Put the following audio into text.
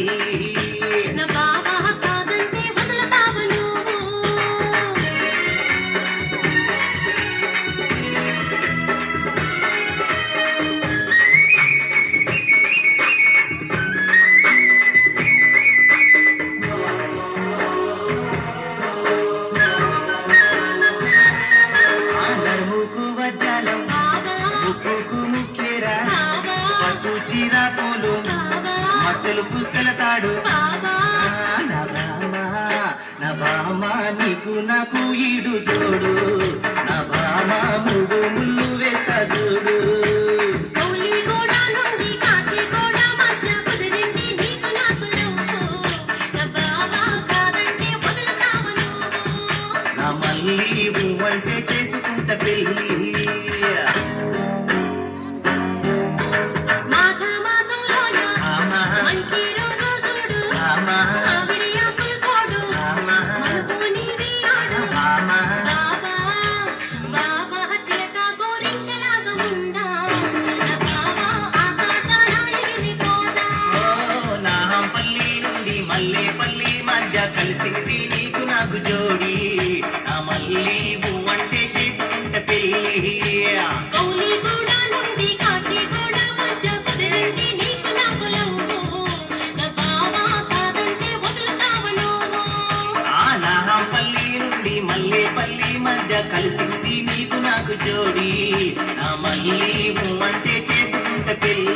你 మత్తులు పుస్తెలతాడు. నా బామ నీకు నాకు ఈడు చూడు నా బామ ముడు ముళ్ళు వేసూడు నా మళ్ళీ కలిసేసి నీకు నాకు జోడి. నా మళ్ళీ అంటే చేసుకుంట పెళ్ళి. నీకు నాకు జోడి. నా మళ్ళీ అంటే చేసుకుంట పెళ్ళి.